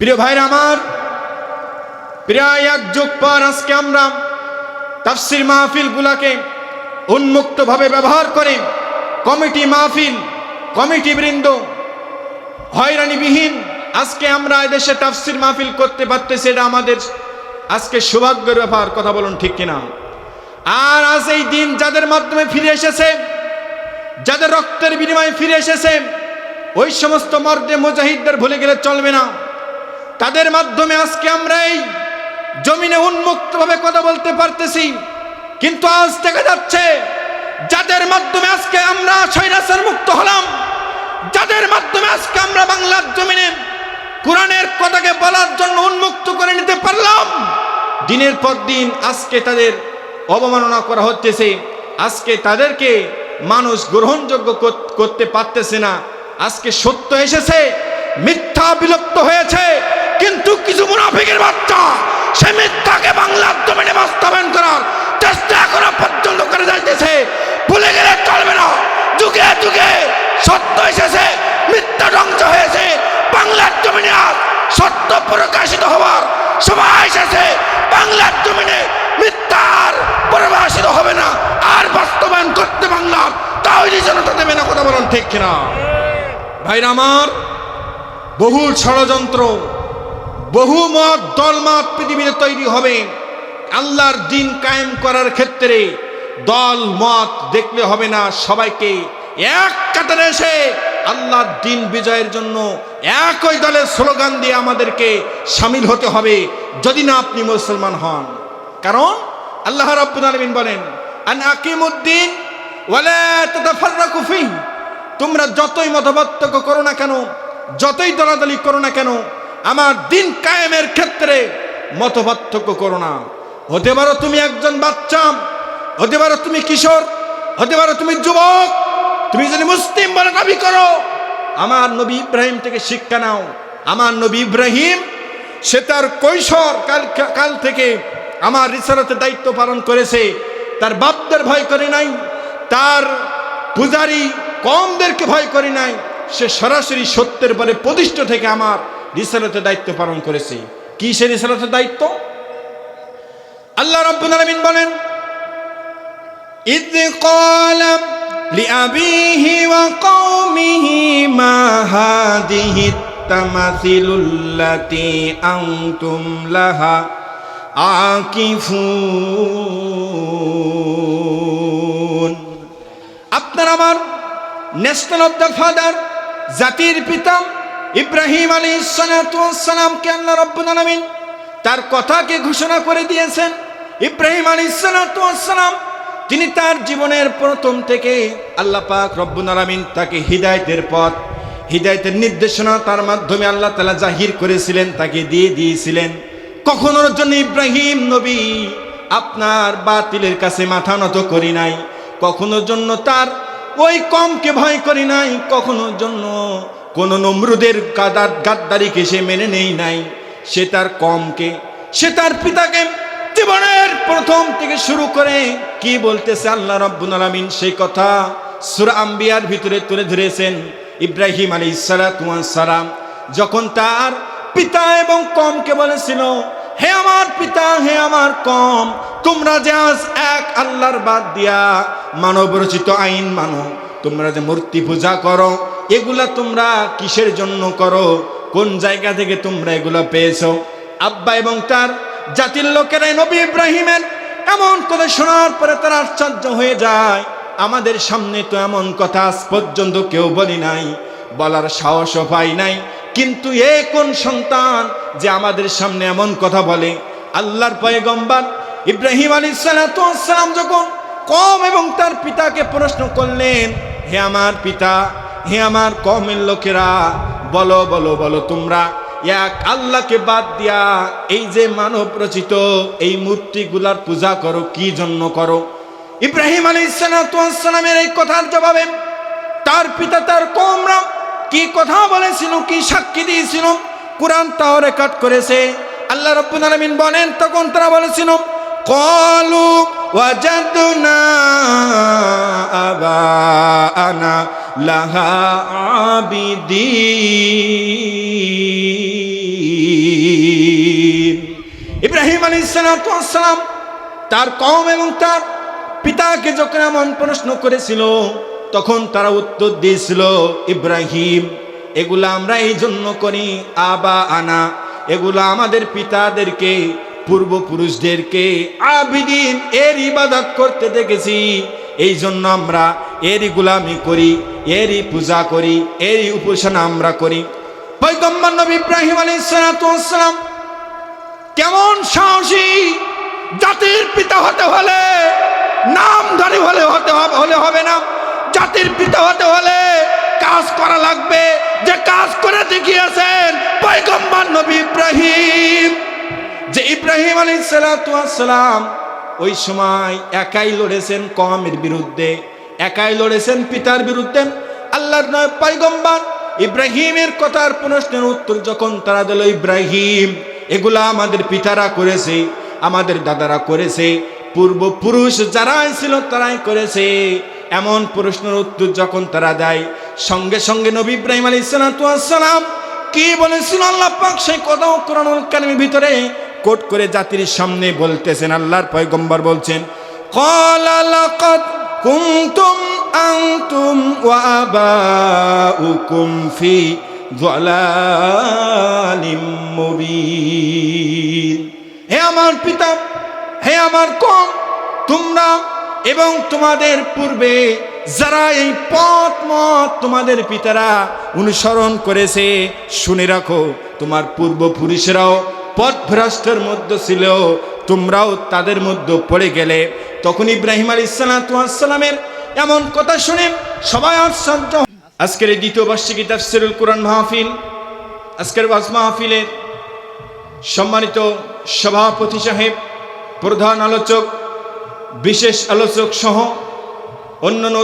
প্রিয় ভাইরা আমার, প্রায় এক যুগ পর আজকে আমরা তাফসির মাহফিল গুলাকে উন্মুক্তভাবে ব্যবহার করে কমিটি মাহফিল, কমিটি বৃন্দ হয়রানিবিহীন আজকে আমরা এদেশে তাফসির মাহফিল করতে পারতেছি, এটা আমাদের আজকে সৌভাগ্যের ব্যাপার, কথা বলুন ঠিক কিনা? আর আজ এই দিন যাদের মাধ্যমে ফিরে এসেছে, যাদের রক্তের বিনিময়ে ফিরে এসেছে, ওই সমস্ত মর্দে মুজাহিদদের ভুলে গেলে চলবে না। তাদের মাধ্যমে আজকে আমরা এই জমিনে উন্মুক্তভাবে কথা বলতে পারতেছি। কিন্তু আজ দেখা যাচ্ছে, যাদের মাধ্যমে আজকে আমরা সৈরাসের মুক্ত হলাম, যাদের মাধ্যমে আজকে আমরা বাংলার জমিনে কোরআনের কথাকে বলার জন্য উন্মুক্ত করে নিতে পারলাম, দিনের পর দিন আজকে তাদের অবমাননা করা হচ্ছে আজকে তাদেরকে মানুষ গ্রহণযোগ্য করতে পারতেছে না। আজকে সত্য এসেছে, মিথ্যা বিলুপ্ত হয়েছে। কিন্তু কিছু মুনাফিকের বাচ্চা, সে মিথ্যাকে বাংলার জমিনে বাস্তবায়ন করার চেষ্টা এখনও পর্যন্ত করে যাইতেছে। ভুলে গেলে চলবে না। যুগে যুগে সত্য এসেছে, মিথ্যা ধ্বংস হয়েছে। বাংলার জমিনে আজ সত্য প্রকাশিত হওয়ার সময় এসেছে। বাংলার জমিনে মিথ্যার প্রকাশিত হবে না। আর বাস্তবায়ন করতে বাংলার তাহলে জনতা দেবে না, কথা বলুন ঠিক কিনা? ভাইরা আমার বহু ষড়যন্ত্র বহু মত দলমত পৃথিবীতে তৈরি হবে। আল্লাহর দিন কায়েম করার ক্ষেত্রে দল মত দেখলে হবে না সবাইকে। এক কাতারে এসে আল্লাহর দিন বিজয়ের জন্য একই দলের স্লোগান দিয়ে আমাদেরকে সামিল হতে হবে, যদি না আপনি মুসলমান হন। কারণ আল্লাহ রাব্বুল আলামিন বলেন, আন আকিমুদ্দিন ওয়ালা তাতাফাররাকু ফিহি। তোমরা যতই মতপার্থক্য করো না কেন, যতই দলাদলি করো না কেন আমার দিন কায়েমের ক্ষেত্রে মতপার্থক্য করো না। হতে পারো তুমি একজন বাচ্চা, হতে পারো তুমি কিশোর, হতে পারো তুমি যুবক, তুমি যদি মুসলিম বলে দাবি করো, আমার নবী ইব্রাহিম থেকে শিক্ষা নাও। আমার নবী ইব্রাহিম, সে তার কৈশোর কাল কাল থেকে আমার রিসারতের দায়িত্ব পালন করেছে। তার বাপদের ভয় করে নাই, তার পূজারী কমদেরকে ভয় করে নাই। সে সরাসরি সত্যের পরে প্রতিষ্ঠ থেকে আমার রিসালতের দায়িত্ব পালন করেছে কি সে রিসালতের দায়িত্ব আল্লাহ রাব্বুল আলামিন বলেন إذ قال لأبيه وقومه ما هذه التماثيل التي أنتم لها عاكفون আপনার আমার ন্যাশনাল অফ দ্য ফাদার জাতির পিতা ইব্রাহিম আলী সালামকে আল্লাহ রব্বুল তার কথাকে ঘোষণা করে দিয়েছেন। ইব্রাহিম আলী সালাম তিনি তার জীবনের প্রথম থেকে আল্লাহ পাক রব্বুল তাকে হিদায়তের পথ, হিদায়তের নির্দেশনা তার মাধ্যমে আল্লাহ তালা জাহির করেছিলেন, তাকে দিয়ে দিয়েছিলেন। কখনোর জন্য ইব্রাহিম নবী আপনার বাতিলের কাছে মাথা নত করি নাই, কখনোর জন্য তার ওই কমকে ভয় করি নাই, কখনোর জন্য কোন নমরুদের গাদার গাদ্দারিকে সে মেনে নেই নাই। সে তার কমকে, সে তার পিতাকে জীবনের প্রথম থেকে শুরু করে কি বলতেছে আল্লাহ রব্বুল আলামিন? সেই কথা সূরা আম্বিয়ার ভিতরে তুলে ধরেছেন ইব্রাহিম আলী সালাম। যখন তার পিতা এবং কমকে বলেছিল, হে আমার পিতা, হে আমার কম, তোমরা যে আজ এক আল্লাহর বাদ দিয়া মানব রচিত আইন মানো, তোমরা যে মূর্তি পূজা করো এগুলা তোমরা কিসের জন্য করো? কোন জায়গা থেকে তোমরা এগুলা পেয়েছ? আব্বা এবং তার জাতির লোকেরাই নবী ইব্রাহিমের এমন কথা শোনার পরে তারা আশ্চর্য হয়ে যায়। আমাদের সামনে তো এমন কথা আজ পর্যন্ত কেউ বলি নাই, বলার সাহসও পাই নাই। কিন্তু এ কোন সন্তান যে আমাদের সামনে এমন কথা বলে? আল্লাহর পয়গম্বর ইব্রাহিম আলী সালাম যখন কম এবং তার পিতাকে প্রশ্ন করলেন, হে আমার পিতা হে আমার কমের লোকেরা, বলো বলো বলো তোমরা, এক আল্লাহকে বাদ দিয়া এই যে মানব রচিত এই মূর্তিগুলার পূজা করো, কি জন্য করো? ইব্রাহিম আলী সালামের এই কথার জবাবে তার পিতা, তার কমরা কি কথা বলেছিল, কি সাক্ষী দিয়েছিল, কোরআন তাও রেকর্ড করেছে। আল্লাহ রব্বুল আলামিন বলেন, তখন তারা বলেছিল, কলু ওয়াজাদনা আবাআনা লাহা আবিদিন ইব্রাহিম আলী সালাম তার কম এবং তার পিতাকে যখন এমন প্রশ্ন করেছিল, তখন তারা উত্তর দিয়েছিল, ইব্রাহিম, এগুলা আমরা এই জন্য করি, আবা আনা, এগুলা আমাদের পিতাদেরকে, পূর্বপুরুষদেরকে আবিদিন এর ইবাদত করতে দেখেছি। এই জন্য আমরা এরই গুলামি করি, এরই পূজা করি, এরই উপাসনা আমরা করি। পৈগম্বর নবী ইব্রাহিম আলাইহিস সালাম কেমন সাহসী, জাতির পিতা হতে হলে, নামধারী হলে হতে হলে হবে না। জাতির পিতা হতে হলে কাজ করা লাগবে, যে কাজ করে দেখিয়েছেন পয়গম্বর নবী ইব্রাহিম। যে ইব্রাহিম আলী সালাম ওই সময় একাই লড়েছেন কমের বিরুদ্ধে, একাই লড়েছেন পিতার বিরুদ্ধে। আল্লাহর নয়, পয়গম্বর ইব্রাহিমের কথার প্রশ্নের উত্তর যখন তারা দিল, ইব্রাহিম, এগুলা আমাদের পিতারা করেছে, আমাদের দাদারা করেছে, পূর্বপুরুষ যারাই ছিল তারাই করেছে। এমন প্রশ্নের উত্তর যখন তারা দেয়, সঙ্গে সঙ্গে নবী ইব্রাহিম আলী সালাম কি বলেছিল আল্লাহ পাক? সেই কথাও কোরআনুল কারিমের ভিতরে কোট করে জাতির সামনে বলতেছেন, আল্লাহর পয়গম্বর বলছেন কুমতুম ফি হে আমার পিতা, হে আমার কম, তোমরা এবং তোমাদের পূর্বে যারা এই পথ মত তোমাদের পিতারা অনুসরণ করেছে, শুনে রাখো, তোমার পূর্বপুরুষেরাও পথভ্রষ্টের মধ্যে ছিল তোমরাও তাদের মধ্যে পড়ে গেলে। তখন ইব্রাহিম আলী সালামের এমন কথা শুনে সবাই আশ্চর্য আজকের এই দ্বিতীয় বার্ষিকী তাফসিরুল কোরআন মাহফিল, আজকের ওয়াজ মাহফিলের সম্মানিত সভাপতি সাহেব, প্রধান আলোচক, বিশেষ আলোচক সহ অন্যান্য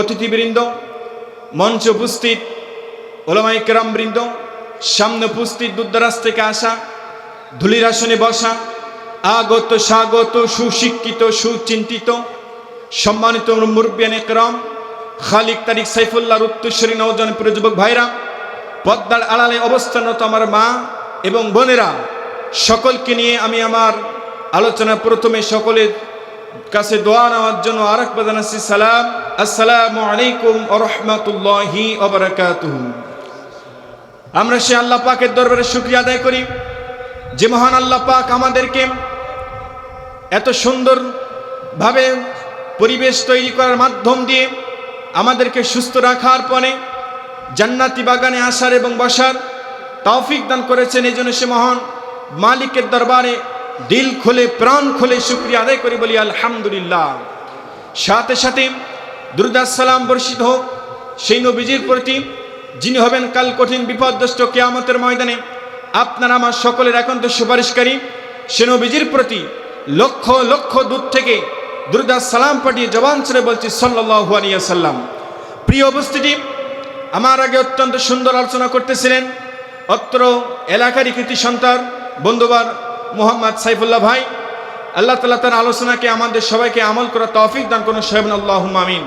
অতিথিবৃন্দ, মঞ্চ উপস্থিত ওলামাই কেরামবৃন্দ সামনে উপস্থিত দূরদারাজ থেকে আসা ধুলির আসনে বসা, আগত, স্বাগত, সুশিক্ষিত, সুচিন্তিত, সম্মানিত মুরব্বিয়ান একরম, খালিক তারিক সাইফুল্লাহর উত্তরস্বরী নৌজন প্রিয় যুবক ভাইরা, পদ্মার আড়ালে অবস্থানরত আমার মা এবং বোনেরা, সকলকে নিয়ে আমি আমার আলোচনা প্রথমে সকলের কাছে দোয়া নেওয়ার জন্য আরেক জানাচ্ছি সালাম। আসসালামু আলাইকুম আ রহমতুল্লাহি অবরাকাতুহু আমরা সে আল্লাহ পাকের দরবারে শুক্রিয়া আদায় করি। যে মহান আল্লাহ পাক আমাদেরকে এত সুন্দরভাবে পরিবেশ তৈরি করার মাধ্যম দিয়ে আমাদেরকে সুস্থ রাখার পরে জান্নাতি বাগানে আসার এবং বসার তৌফিক দান করেছেন। এই জন্য সে মহান মালিকের দরবারে দিল খুলে, প্রাণ খুলে শুক্রিয়া আদায় করি বলি, আলহামদুলিল্লাহ। সাথে সাথে দুর্দাসালাম বর্ষিত হোক। সেই নবীজির প্রতি যিনি হবেন কাল কঠিন বিপদগ্রস্ত কেয়ামতের ময়দানে আপনার আমার সকলের একান্ত সুপারিশকারী সে নবীজির প্রতি লক্ষ লক্ষ দূর থেকে দুর্দাস সালাম পাঠিয়ে জবান ছেড়ে বলছি আলিয়া সাল্লাম প্রিয় উপস্থিতি, আমার আগে অত্যন্ত সুন্দর আলোচনা করতেছিলেন অত্র এলাকারই কৃতি সন্তান, বন্ধুবার মোহাম্মদ সাইফুল্লাহ ভাই। আল্লাহ তালা তার আলোচনাকে আমাদের সবাইকে আমল করা তৌফিক দান করুন সাহেব আল্লাহ আমিন।